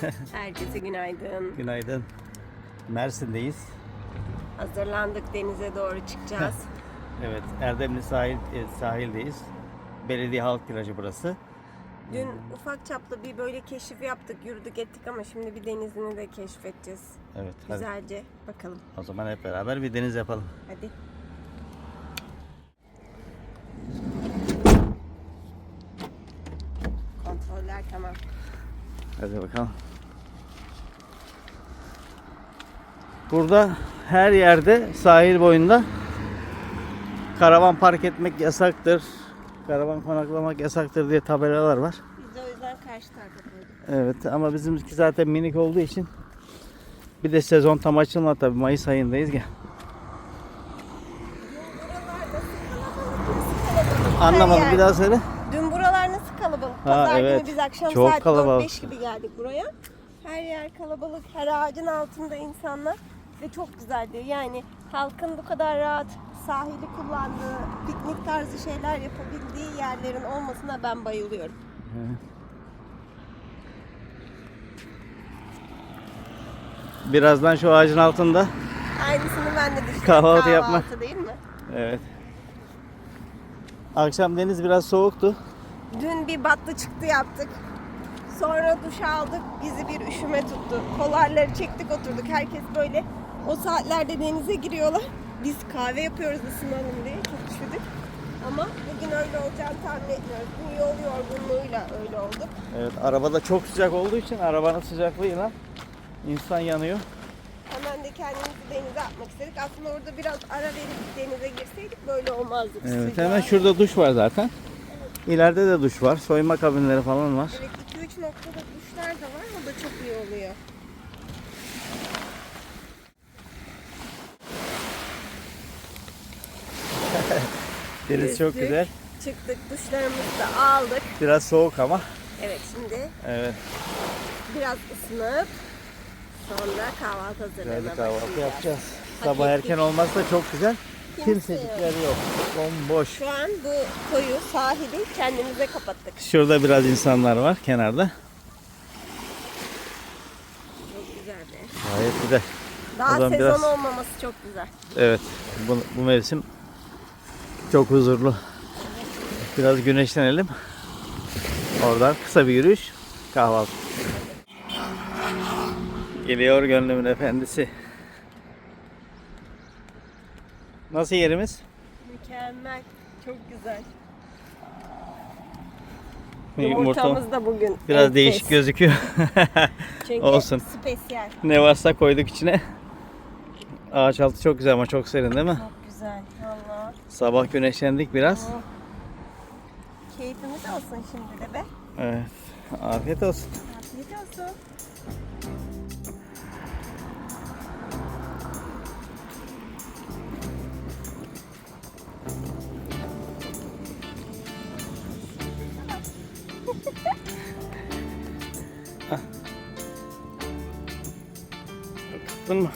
Herkese günaydın. Günaydın. Mersin'deyiz. Hazırlandık denize doğru çıkacağız. Evet, Erdemli sahil e, sahildeyiz. Belediye halk plajı burası. Dün ufak çaplı bir böyle keşif yaptık, yürüdük ettik ama şimdi bir denizini de keşfedeceğiz. Evet, hadi. Güzelce bakalım. O zaman hep beraber bir deniz yapalım. Hadi. Kontroller tamam. Hadi bakalım. Burada her yerde sahil boyunda karavan park etmek yasaktır. Karavan konaklamak yasaktır diye tabelalar var. Biz de o yüzden karşı tarafa. Evet ama bizimki zaten minik olduğu için bir de sezon tam açılmadı tabii Mayıs ayındayız ya. Anlamadım bir daha söyle. Dün buralar nasıl kalabalık? Ha, Pazar evet. günü biz akşam Çok saat kalabalık. 4-5 gibi geldik buraya. Her yer kalabalık, her ağacın altında insanlar ve çok güzeldi. Yani halkın bu kadar rahat sahili kullandığı, piknik tarzı şeyler yapabildiği yerlerin olmasına ben bayılıyorum. Birazdan şu ağacın altında. Aynısını ben de düşünüyorum. Kahvaltı yapmak. değil mi? Evet. Akşam deniz biraz soğuktu. Dün bir battı çıktı yaptık. Sonra duş aldık. Bizi bir üşüme tuttu. Kolarları çektik oturduk. Herkes böyle o saatlerde denize giriyorlar. Biz kahve yapıyoruz ısınalım diye. Çok üşüdük. Ama bugün öyle olacağını tahmin etmiyoruz. Bu yol yorgunluğuyla öyle olduk. Evet arabada çok sıcak olduğu için arabanın sıcaklığıyla insan yanıyor. Hemen de kendimizi denize atmak istedik. Aslında orada biraz ara verip denize girseydik böyle olmazdı. Evet Sıcağı- hemen şurada duş var zaten. İleride de duş var. Soyunma kabinleri falan var. Evet 2-3 noktada duşlar da var. O da çok iyi oluyor. Deniz çok Yüzdük, güzel. Çıktık duşlarımızı da aldık. Biraz soğuk ama. Evet şimdi Evet. biraz ısınıp sonra kahvaltı Güzel hazırlamaya bir kahvaltı yapacağız. Sabah erken olmazsa çok güzel. Kimse Kimsecikler yok. Bomboş. Şu an bu koyu sahili kendimize kapattık. Şurada biraz insanlar var kenarda. Çok güzel be. Gayet güzel. Daha sezon biraz- olmaması çok güzel. Evet. Bu, bu mevsim çok huzurlu. Biraz güneşlenelim. Oradan kısa bir yürüyüş. Kahvaltı. Geliyor gönlümün efendisi. Nasıl yerimiz? Mükemmel. Çok güzel. Yumurta Yumurtamız da bugün. biraz enfes. değişik gözüküyor. Çünkü olsun. spesiyel. ne varsa koyduk içine. Ağaç altı çok güzel ama çok serin değil mi? Çok güzel. Sabah güneşlendik biraz. Oh. Keyfimiz olsun şimdi de be. Evet. Afiyet olsun. Afiyet olsun. Tuttun mu?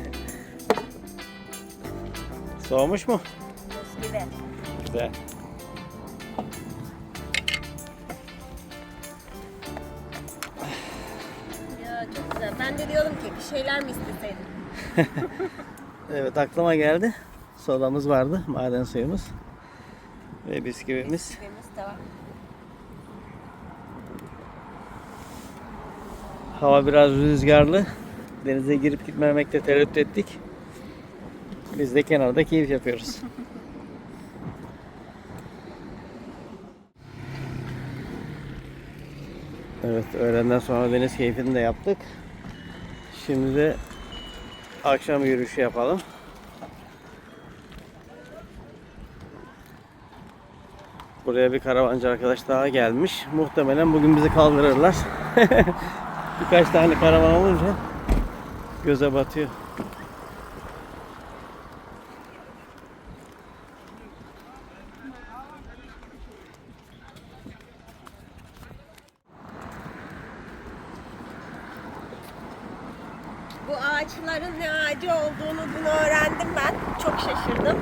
Soğumuş mu? Mis gibi. Güzel. Ya çok güzel. Ben de diyordum ki bir şeyler mi isteseydim? Evet aklıma geldi. Sodamız vardı. Maden suyumuz. Ve bisküvimiz. Bisküvimiz de var. Hava biraz rüzgarlı. Denize girip gitmemekte tereddüt ettik. Biz de kenarda keyif yapıyoruz. Evet öğlenden sonra deniz keyfini de yaptık. Şimdi de akşam yürüyüşü yapalım. Buraya bir karavancı arkadaş daha gelmiş. Muhtemelen bugün bizi kaldırırlar. Birkaç tane karavan olunca göze batıyor. Bu ağaçların ne ağacı olduğunu dün öğrendim ben. Çok şaşırdım.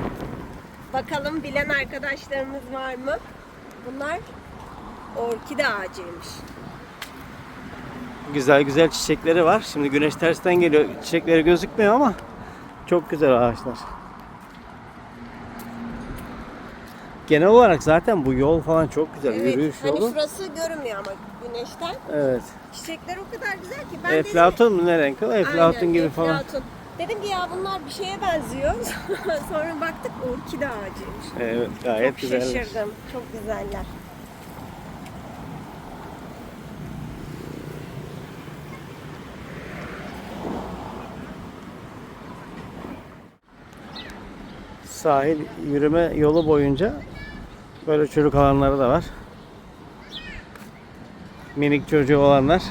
Bakalım bilen arkadaşlarımız var mı? Bunlar orkide ağacıymış. Güzel güzel çiçekleri var. Şimdi güneş tersten geliyor. Çiçekleri gözükmüyor ama çok güzel ağaçlar. Genel olarak zaten bu yol falan çok güzel. Yürüyüş hani yolu. şurası görünmüyor ama güneşten. Evet. Çiçekler o kadar güzel ki. Ben dedim- Eflatun mu ne renk? Eflatun Aynen, gibi falan. eflatun. Dedim ki ya bunlar bir şeye benziyor. Sonra baktık orkide ağacıymış. Evet gayet Çok güzel. şaşırdım. Çok güzeller. Sahil yürüme yolu boyunca böyle çocuk alanları da var. Minik çocuğu olanlar.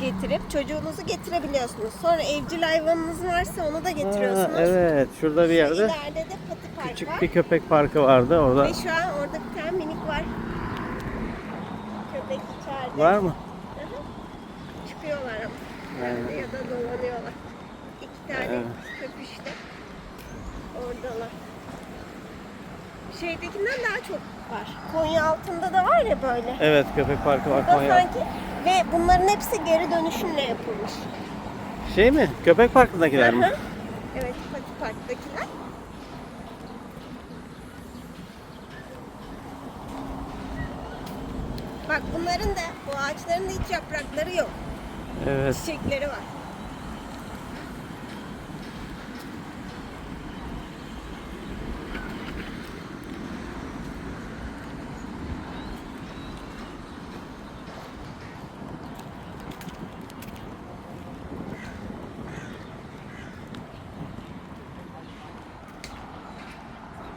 Getirip çocuğunuzu getirebiliyorsunuz. Sonra evcil hayvanınız varsa onu da getiriyorsunuz. evet şurada bir yerde İleride de pati park küçük var. bir köpek parkı vardı orada. Ve şu an orada bir tane minik var. Köpek içeride. Var mı? Hı hı. Çıkıyorlar ama. Aynen. Ya da dolanıyorlar. İki tane Evet. köpüşte. Oradalar. Şeydekinden daha çok var. Konya altında da var ya böyle. Evet köpek parkı var Burada Konya'da. sanki ve bunların hepsi geri dönüşümle yapılmış. Şey mi? Köpek parkındakiler mi? Evet, Pati Park'takiler. Bak bunların da, bu ağaçların da hiç yaprakları yok. Evet. Çiçekleri var.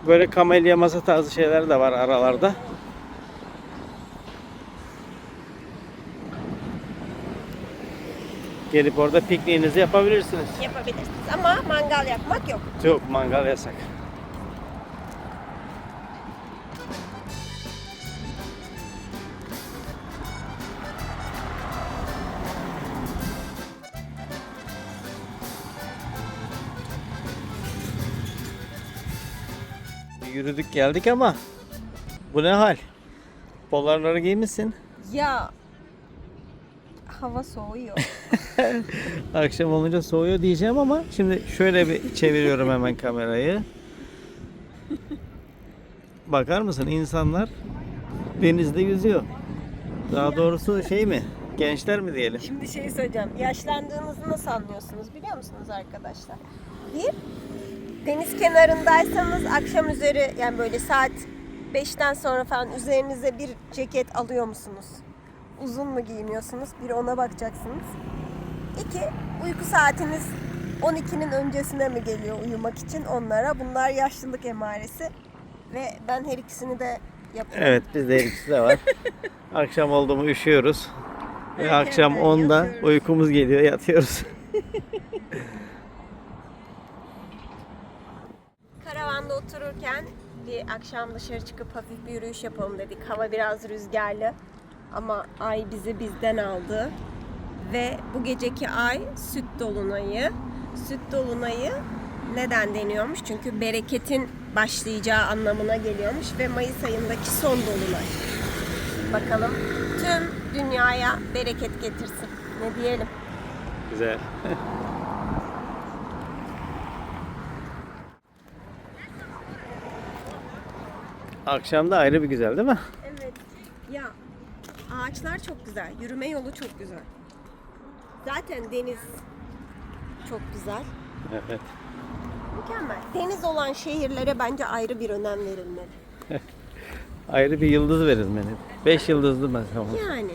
Böyle kamelya masa tarzı şeyler de var aralarda. Gelip orada pikniğinizi yapabilirsiniz. Yapabilirsiniz ama mangal yapmak yok. Yok mangal yasak. Yürüdük geldik ama bu ne hal? Polarları giymişsin. Ya hava soğuyor. Akşam olunca soğuyor diyeceğim ama şimdi şöyle bir çeviriyorum hemen kamerayı. Bakar mısın insanlar denizde yüzüyor. Daha doğrusu şey mi? Gençler mi diyelim? Şimdi şey söyleyeceğim. Yaşlandığınızı nasıl anlıyorsunuz biliyor musunuz arkadaşlar? Bir, deniz kenarındaysanız akşam üzeri yani böyle saat 5'ten sonra falan üzerinize bir ceket alıyor musunuz? Uzun mu giyiniyorsunuz? Bir ona bakacaksınız. İki, uyku saatiniz 12'nin öncesine mi geliyor uyumak için onlara? Bunlar yaşlılık emaresi. Ve ben her ikisini de yapıyorum. Evet bizde her ikisi de var. Akşam oldu mu üşüyoruz. Ve akşam 10'da yatıyoruz. uykumuz geliyor yatıyoruz. Otururken bir akşam dışarı çıkıp hafif bir yürüyüş yapalım dedik. Hava biraz rüzgarlı ama ay bizi bizden aldı. Ve bu geceki ay süt dolunayı. Süt dolunayı neden deniyormuş? Çünkü bereketin başlayacağı anlamına geliyormuş ve Mayıs ayındaki son dolunay. Bakalım tüm dünyaya bereket getirsin. Ne diyelim? Güzel. Akşam da ayrı bir güzel değil mi? Evet. Ya ağaçlar çok güzel. Yürüme yolu çok güzel. Zaten deniz çok güzel. Evet. Mükemmel. Deniz olan şehirlere bence ayrı bir önem verilmeli. Ayrı bir yıldız verilmeli. 5 yıldızlı mesela. Yani.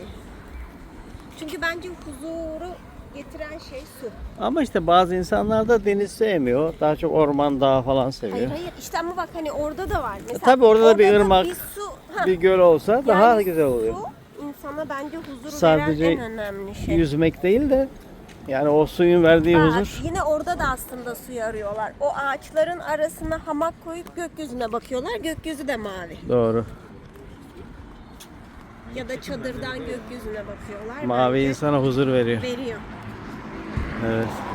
Çünkü bence huzuru getiren şey su. Ama işte bazı insanlar da deniz sevmiyor. Daha çok orman, dağ falan seviyor. Hayır hayır. İşte ama bak hani orada da var. Mesela tabii orada da bir ırmak, bir su. Ha, Bir göl olsa daha yani güzel oluyor. Su insana bence huzuru Sadece veren en önemli şey. Yüzmek değil de yani o suyun verdiği Aa, huzur. Yine orada da aslında suyu arıyorlar. O ağaçların arasına hamak koyup gökyüzüne bakıyorlar. Gökyüzü de mavi. Doğru. Ya da çadırdan gökyüzüne bakıyorlar. Mavi Bence insana huzur veriyor. veriyor. Evet.